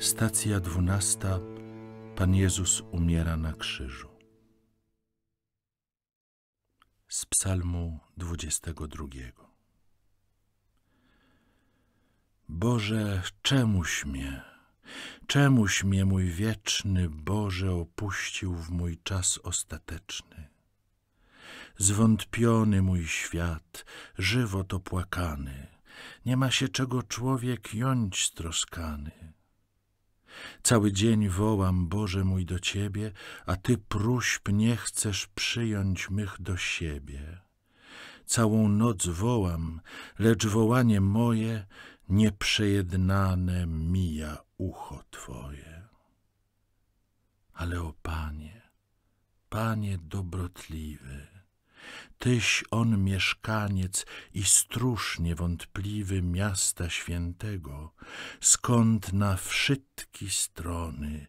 Stacja dwunasta. Pan Jezus umiera na krzyżu. Z psalmu 22. Boże, czemuś mnie, czemuś mnie mój wieczny Boże opuścił w mój czas ostateczny. Zwątpiony mój świat, żywot opłakany, nie ma się czego człowiek jąć stroskany. Cały dzień wołam, Boże mój, do Ciebie, a Ty próśb nie chcesz przyjąć mych do siebie. Całą noc wołam, lecz wołanie moje nieprzejednane mija ucho Twoje. Ale o Panie, Panie dobrotliwy, Tyś on mieszkaniec i stróż niewątpliwy miasta świętego, skąd na wszystkie strony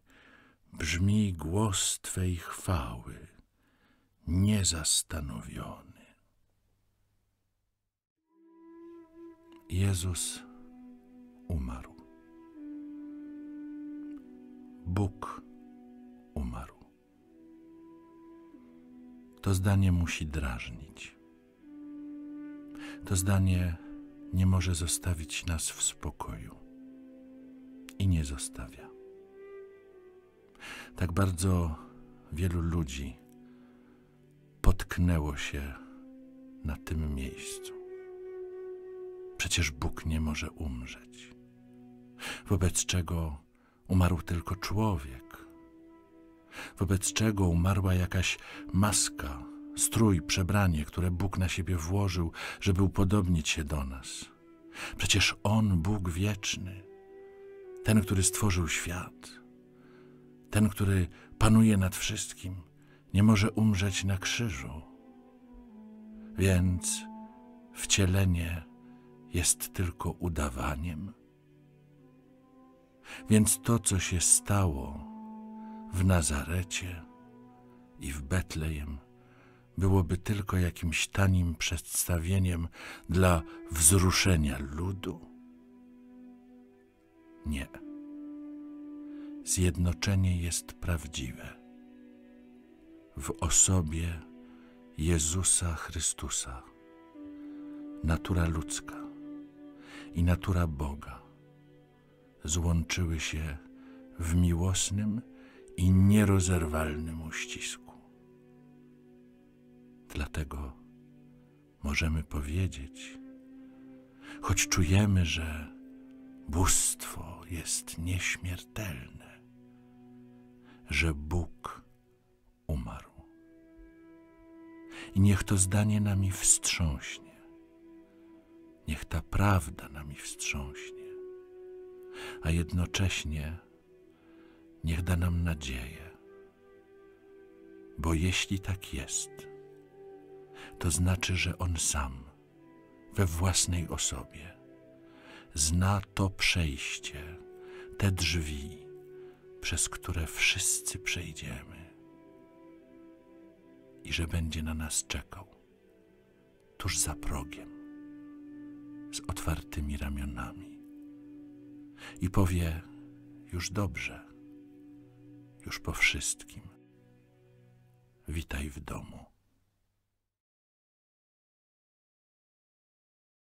brzmi głos Twej chwały, niezastanowiony. Jezus umarł. Bóg To zdanie musi drażnić. To zdanie nie może zostawić nas w spokoju i nie zostawia. Tak bardzo wielu ludzi potknęło się na tym miejscu. Przecież Bóg nie może umrzeć, wobec czego umarł tylko człowiek wobec czego umarła jakaś maska, strój, przebranie, które Bóg na siebie włożył, żeby upodobnić się do nas. Przecież On, Bóg wieczny, ten, który stworzył świat, ten, który panuje nad wszystkim, nie może umrzeć na krzyżu. Więc wcielenie jest tylko udawaniem. Więc to, co się stało, w Nazarecie i w Betlejem byłoby tylko jakimś tanim przedstawieniem dla wzruszenia ludu? Nie. Zjednoczenie jest prawdziwe w osobie Jezusa Chrystusa. Natura ludzka i natura Boga złączyły się w miłosnym i nierozerwalnym uścisku. Dlatego możemy powiedzieć, choć czujemy, że bóstwo jest nieśmiertelne, że Bóg umarł. I niech to zdanie nami wstrząśnie, niech ta prawda nami wstrząśnie, a jednocześnie niech da nam nadzieję. Bo jeśli tak jest, to znaczy, że On sam, we własnej osobie, zna to przejście, te drzwi, przez które wszyscy przejdziemy i że będzie na nas czekał, tuż za progiem, z otwartymi ramionami i powie, już dobrze, już po wszystkim. Witaj w domu.